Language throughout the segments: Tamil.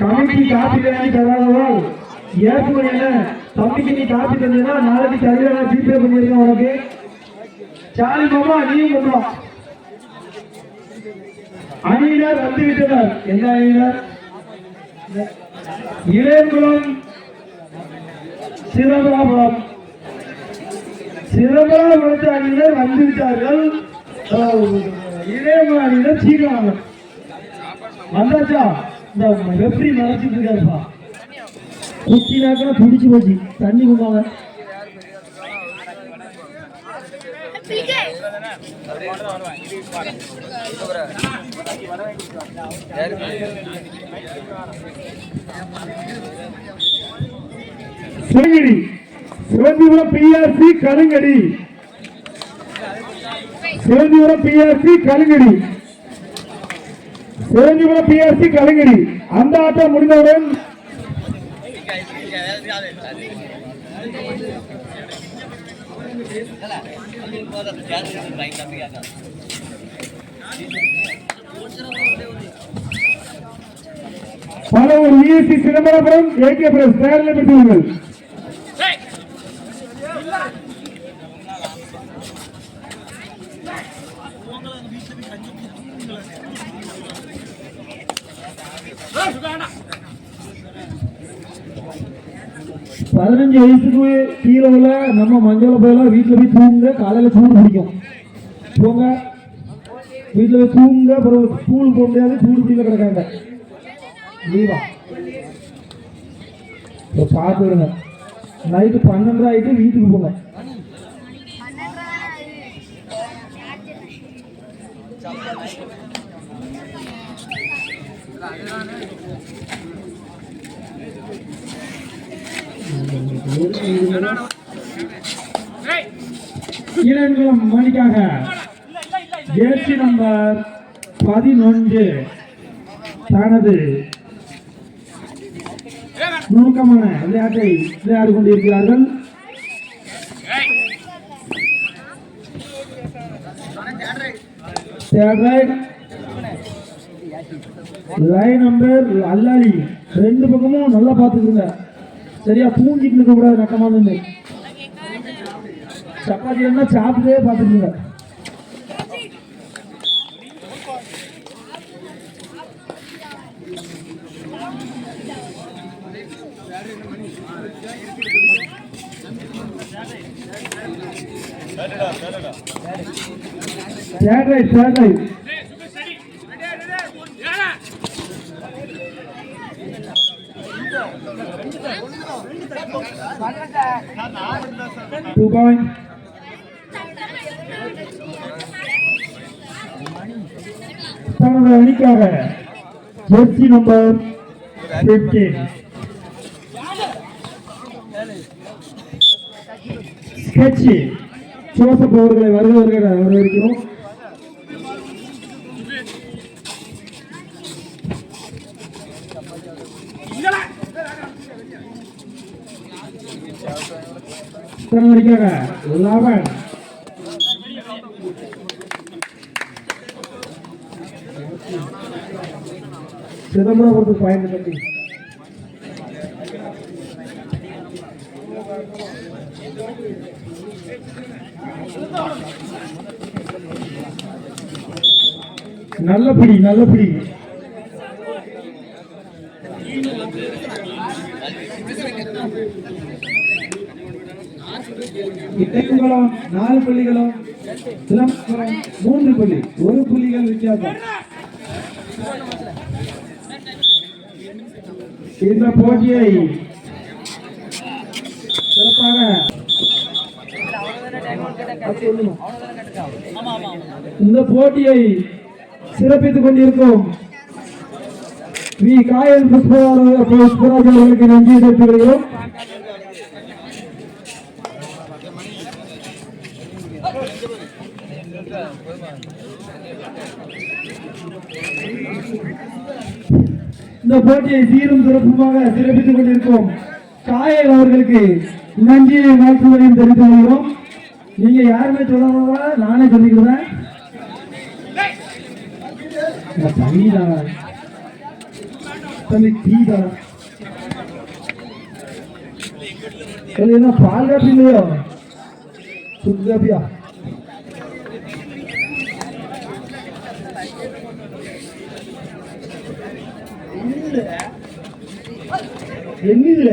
கமிட்டி காப்பி வாங்கி தராதவால் ஏற்பு என்ன? தம்பிக்கு நீ காப்பி தந்தீங்கன்னா நாளைக்கு சரியான ஜிபே பண்ணிருக்கேன் உனக்கு. சாலி மாமா நீயும் கொண்டு வா அணியினர் வந்து விட்டனர் என்ன அணியினர்? இளையகுளம் சிதம்பரம். சிதம்பரம் அணியினர் வந்து விட்டார்கள் இளையகுளம் அணியினர் சீக்கிரம் வந்தாச்சா இந்த வெப்பரி மறைச்சிட்டு இருக்காருப்பா. குச்சினாக்கா பிடிச்சு போச்சு. தண்ணி கொண்டாங்க சிவகிரி சிவந்திபுரம் பிஆர்சி கருங்கடி. சிவந்திபுரம் பிஆர்சி கருங்கடி. சேஞ்சிபுரம் பிஆர்சி கருங்கடி அந்த ஆட்டம் முடிந்தவுடன் பலவூர் இஎஸ்சி சிதம்பரபுரம் ஏகே பிரஸ் தயாரில் பெற்றுள்ளீர்கள் பதினஞ்சு வயசுக்கு கீழே உள்ள நம்ம மஞ்சள் போயெல்லாம் வீட்டில் போய் தூங்க காலையில் சூடு பிடிக்கும் போங்க. வீட்டில் போய் தூங்க அப்புறம் ஸ்கூல் போக முடியாது சூடு பிடிக்கல கிடக்காங்க லீவா பார்த்து விடுங்க. நைட்டு பன்னெண்டு ஆகிட்டு வீட்டுக்கு போங்க. இளங்குளம் மணிக்காக ஜேர்சி நம்பர் பதினொன்று தனது நுணுக்கமான விளையாட்டை விளையாடி கொண்டிருக்கிறார்கள் லைன் நம்பர் அல்லாரி ரெண்டு பக்கமும் நல்லா பார்த்துக்குங்க. சரியா தூங்கிட்டு இருக்க கூடாது நக்கமான சப்பாத்தி என்ன சாப்பிட்டே பார்த்துக்குங்க. Third raid Two point. தனது அணிக்காக ஜெர்சி நம்பர் பிப்டீன் ஸ்கெட்சி ஜோசப் அவர்களை வருக வரவேற்கிறோம். தனது அணிக்காக லவன் சிதம்பரத்துக்கு பாயிண்ட் கட்டி நல்லபடி நல்லபடி நல்ல நாலு புள்ளிகளும் சிலம்பரம் மூன்று புள்ளி. ஒரு புள்ளிகள் வித்தியாசம். இந்த போட்டியை சிறப்பாக இந்த போட்டியை சிறப்பித்துக் கொண்டிருக்கும் வி. காயல் புஷ்பராஜ் அவர்களுக்கு நன்றி தெரிவித்துக் இந்த போட்டியை சீரும் சிறப்புமாக சிறப்பித்துக் கொண்டிருக்கும் சாயல் அவர்களுக்கு நன்றியை வாழ்த்துவதையும் தெரிவித்துக் கொள்கிறோம். நீங்க யாருமே சொல்லாதவா நானே சொல்லிக்கிறேன். தண்ணி தான் பால் காப்பி இல்லையோ? சுக்கு காப்பியா என்னதுல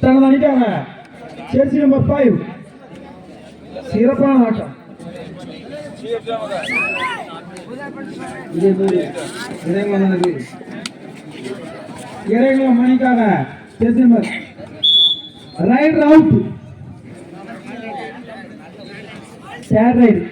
தங்க பண்ணிட்டாங்க சேர்ச்சி நம்பர் ஃபைவ் சிறப்பான ஆட்டம். இது மணிக்காக சேர்ச்சி நம்பர் ரைட் அவுட் சேர் ரைட்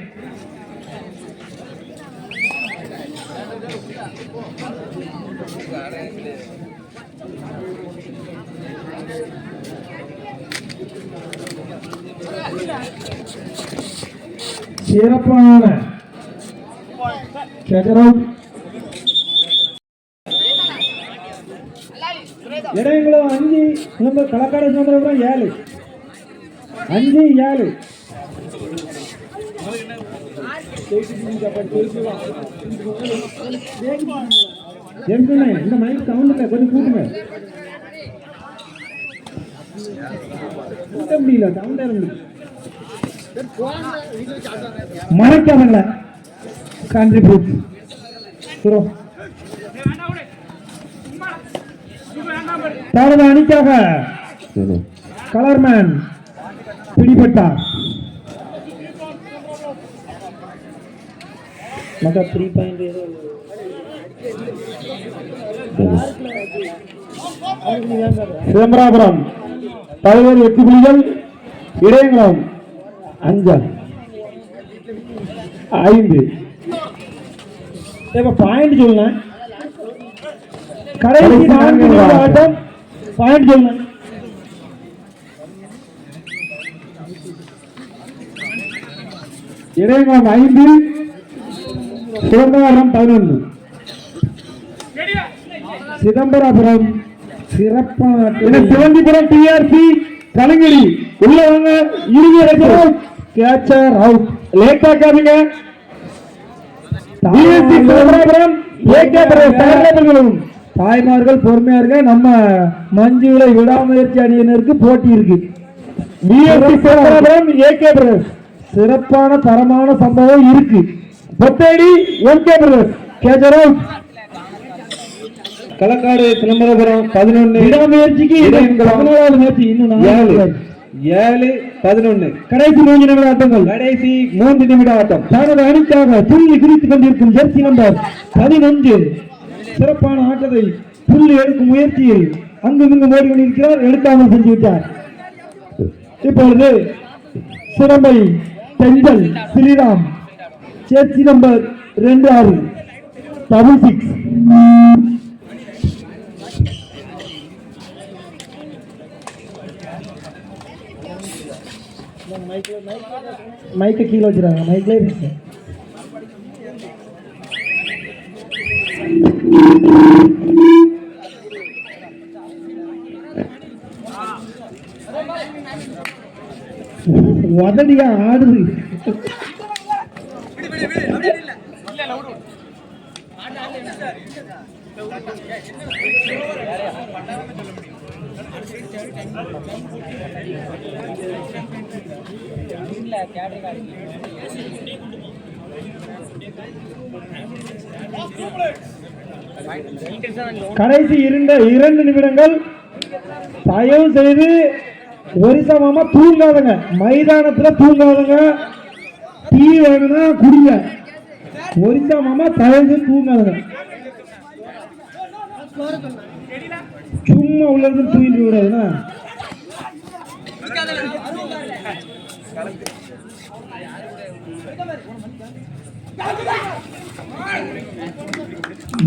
சிறப்பான இடையங்களும் அஞ்சு நம்ம களக்காடு சுதந்திரம் ஏழு. அஞ்சு ஏழு. எங்கண்ணே இந்த மைக் சவுண்ட் இல்லை கொஞ்சம் கூட்டுங்க. கூட்ட முடியல சவுண்ட் முடியல மறைக்காமல கான்ட்ரிபியூட் ப்ரோ தனது அணிக்காக கலர்மேன் பிடிபட்டார். மக த்ரீ பாயிண்ட் ஏதோ சிதம்பராபுரம் பல்வேறு எட்டு புள்ளிகள் இடையங்குளம் அஞ்சல் ஐந்து. இப்ப பாயிண்ட் சொல்லுங்க கடைசி நான்கு ஆட்டம். பாயிண்ட் சொல்லுங்க இடையங்குளம் ஐந்து சிதம்பரம் பதினொன்று. சிதம்பரபுரம் சிறப்பான சிவந்திபுரம் டிஆர்சி கலங்கடி உள்ள வாங்க இறுதி வரைக்கும் கேச்சர் அவுட் தாய்மார்கள் பொறுமையா இருக்க நம்ம மஞ்சுளை விடாமுயற்சி அணியினருக்கு போட்டி இருக்கு. சிறப்பான தரமான சம்பவம் இருக்கு. Pottedi MK Pradesh catcher out Kalakkad Chidambarapuram பதினொன்னு. விடாமுயற்சிக்கு பதினோராவது முயற்சி இன்னும் ஏழு. ஏழு பதினொன்னு. கடைசி மூன்று நிமிட ஆட்டங்கள். கடைசி மூன்று நிமிட ஆட்டம். தனது அணிக்காக துள்ளி குதித்துக் கொண்டிருக்கும் ஜெர்சி நம்பர் பதினொன்று. சிறப்பான ஆட்டத்தை புள்ளி எடுக்கும் முயற்சியில் அங்கும் இங்கும் ஓடி கொண்டிருக்கிறார் எடுக்காமல் சென்று விட்டார். இப்பொழுது சிறம்பை தெஞ்சல் ஸ்ரீராம். ஜெர்சி நம்பர் ரெண்டு ஆறு. டபுள் சிக்ஸ் மைக்கை கீழே வச்சிருக்காங்க. மைக்லேயே இருக்கு. உதடியா ஆடுது. கடைசி இருந்த இரண்டு நிமிடங்கள் தயவு செய்து ஒரிசா மாமா தூங்காதங்க. மைதானத்துல தூங்காதங்க. டீ வேணும்னா குடிங்க. ஒரிசா மாமா தயவு செய்து தூங்காதங்க. சும்மா உள்ள இருந்து தூங்கிட்டு கூடாதுன்னா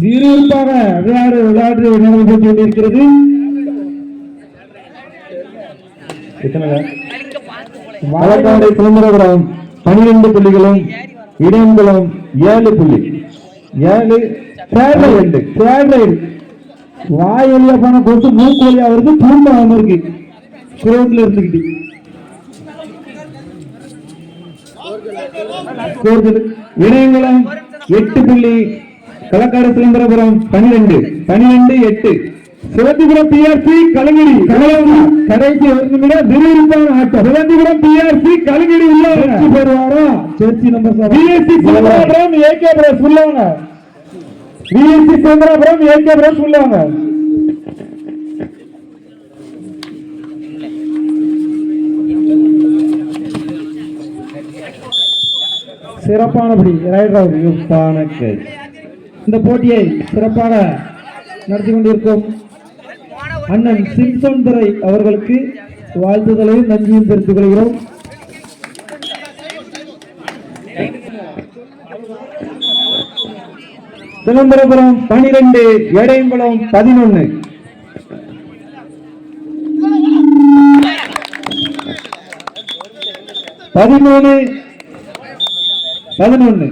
விறுவிறுப்பாக விளையாடு விளையாட்டு நடந்து கொண்டிருக்கிறது களக்காடு சிதம்பரபுரம் பனிரெண்டு புள்ளிகளும் இடங்குளம் ஏழு புள்ளி. ஏழு தேர்ட் தேர்ட் ரைடு வாய் வழியா போன கொத்து மூக்கு வழியா வருது கிரௌண்ட்ல இருந்துகிட்டு. ஸ்கோர் சொல்லு. இடையங்குளம் எட்டு புள்ளி களக்காடு சிலம்பரபுரம் பன்னிரெண்டு பன்னிரெண்டு எட்டு. சிவந்திபுரம் பிஆர்சி கலங்கிரி கடைசி ஒரு நிமிடம் விறுவிறுப்பான ஆட்டம். சிவந்திபுரம் பிஆர்சி கலங்கிரி உள்ளவங்க பெறுவாரா? Jersey number BSC Chidambaram AK press உள்ளவங்க பிஎஸ்சி சிதம்பரம் ஏகே பிரஸ் உள்ளவங்க சிறப்பானபடி ரைடர் இந்த போட்டியை சிறப்பாக நடத்தி கொண்டிருக்கும் அண்ணன் சிம்சன் துரை அவர்களுக்கு வாழ்த்துதலையும் நன்றியும் தெரிவித்துக் கொள்கிறோம். சிதம்பரபுரம் பனிரெண்டு எடையம்பலம் பதினொன்னு. பதிமூணு பதினொன்னு.